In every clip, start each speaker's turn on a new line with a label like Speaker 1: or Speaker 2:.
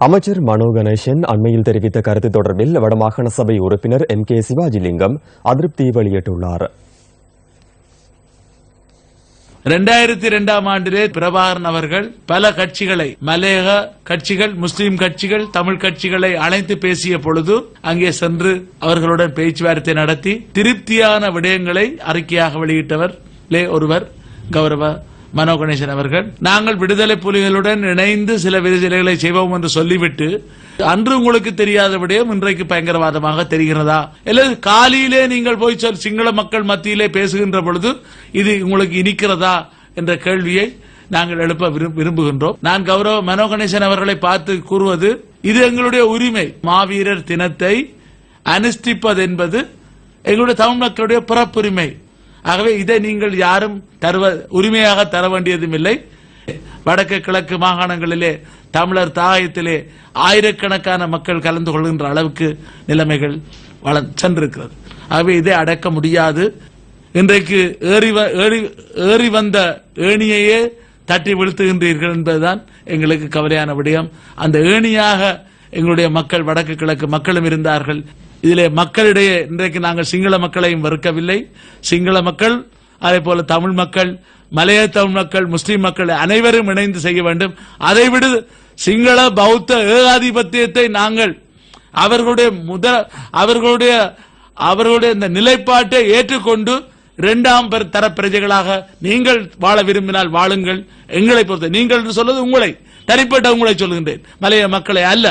Speaker 1: அமைச்சர் மனோ கணேசன் அண்மையில் தெரிவித்த கருத்து தொடர்பில் வடமாகாண சபை உறுப்பினர் எம் கே சிவாஜிலிங்கம் அதிருப்தி வெளியிட்டுள்ளார்.
Speaker 2: இரண்டாயிரத்தி ரெண்டாம் ஆண்டிலே பிரபாகரன் அவர்கள் பல கட்சிகளை மலையக கட்சிகள் முஸ்லீம் கட்சிகள் தமிழ் கட்சிகளை அழைத்து பேசிய பொழுது அங்கே சென்று அவர்களுடன் பேச்சுவார்த்தை நடத்தி திருப்தியான விடயங்களை அறிக்கையாக வெளியிட்டவர் ஒருவர் கௌரவ மனோ கணேசன் அவர்கள் நாங்கள் விடுதலை புலிகளுடன் இணைந்து சில விடுதலைகளை செய்வோம் என்று சொல்லிவிட்டு அன்று உங்களுக்கு தெரியாதபடியே இன்றைக்கு பயங்கரவாதமாக தெரிகிறதா? அல்லது காலையிலே நீங்கள் போய் சொல் சிங்கள மக்கள் மத்தியிலே பேசுகின்ற பொழுது இது உங்களுக்கு இனிக்கிறதா? என்ற கேள்வியை நாங்கள் எழுப்ப விரும்புகின்றோம். நான் கௌரவ மனோ கணேசன் அவர்களை பார்த்து கூறுவது இது எங்களுடைய உரிமை. மாவீரர் தினத்தை அனுஷ்டிப்பது என்பது எங்களுடைய தமிழ் மக்களுடைய பிறப்புரிமை. ஆகவே இதை நீங்கள் யாரும் தருவ உரிமையாக தர வேண்டியதும் இல்லை. வடக்கு கிழக்கு மாகாணங்களிலே தமிழர் தாயத்திலே ஆயிரக்கணக்கான மக்கள் கலந்து கொள்கின்ற அளவுக்கு நிலைமைகள் வள சென்றிருக்கிறது. ஆகவே இதை அடக்க முடியாது. இன்றைக்கு ஏறி வ- ஏறி- ஏறி வந்த ஏணியையே தட்டி வீழ்த்துகின்றீர்கள் என்பதுதான் எங்களுக்கு கவலையான விடயம். அந்த ஏணியாக எங்களுடைய மக்கள் வடக்கு கிழக்கு மக்களும் இருந்தார்கள். இதிலே மக்களிடையே இன்றைக்கு நாங்கள் சிங்கள மக்களையும் வெறுக்கவில்லை. சிங்கள மக்கள் அதே போல தமிழ் மக்கள் மலைய தமிழ் மக்கள் முஸ்லீம் மக்கள் அனைவரும் இணைந்து செய்ய வேண்டும். அதைவிட சிங்கள பௌத்த ஏகாதிபத்தியத்தை நாங்கள் அவர்களுடைய முத அவர்களுடைய அவர்களுடைய இந்த நிலைப்பாட்டை ஏற்றுக்கொண்டு இரண்டாம் தர பிரஜைகளாக நீங்கள் வாழ விரும்பினால் வாழுங்கள். எங்களை பொறுத்த நீங்கள் என்று சொல்வது உங்களை தனிப்பட்ட உங்களை சொல்கின்றேன். மலைய மக்களை அல்ல.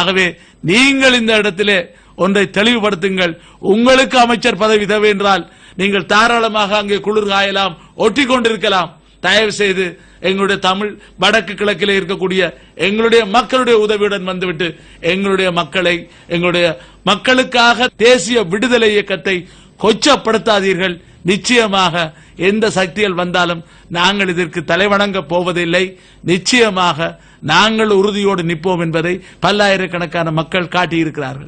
Speaker 2: ஆகவே நீங்கள் இந்த இடத்திலே ஒன்றை தெளிவுபடுத்துங்கள். உங்களுக்கு அமைச்சர் பதவி தேவை என்றால் நீங்கள் தாராளமாக அங்கே குளிர் காயலாம் ஒட்டி கொண்டிருக்கலாம் தயவு செய்து எங்களுடைய தமிழ் வடக்கு கிழக்கில் இருக்கக்கூடிய எங்களுடைய மக்களுடைய உதவியுடன் வந்துவிட்டு எங்களுடைய மக்களை எங்களுடைய மக்களுக்காக தேசிய விடுதலை இயக்கத்தை கொச்சப்படுத்தாதீர்கள். நிச்சயமாக எந்த சக்திகள் வந்தாலும் நாங்கள் இதற்கு தலைவணங்க போவதில்லை. நிச்சயமாக நாங்கள் உறுதியோடு நிற்போம் என்பதை பல்லாயிரக்கணக்கான மக்கள் காட்டியிருக்கிறார்கள்.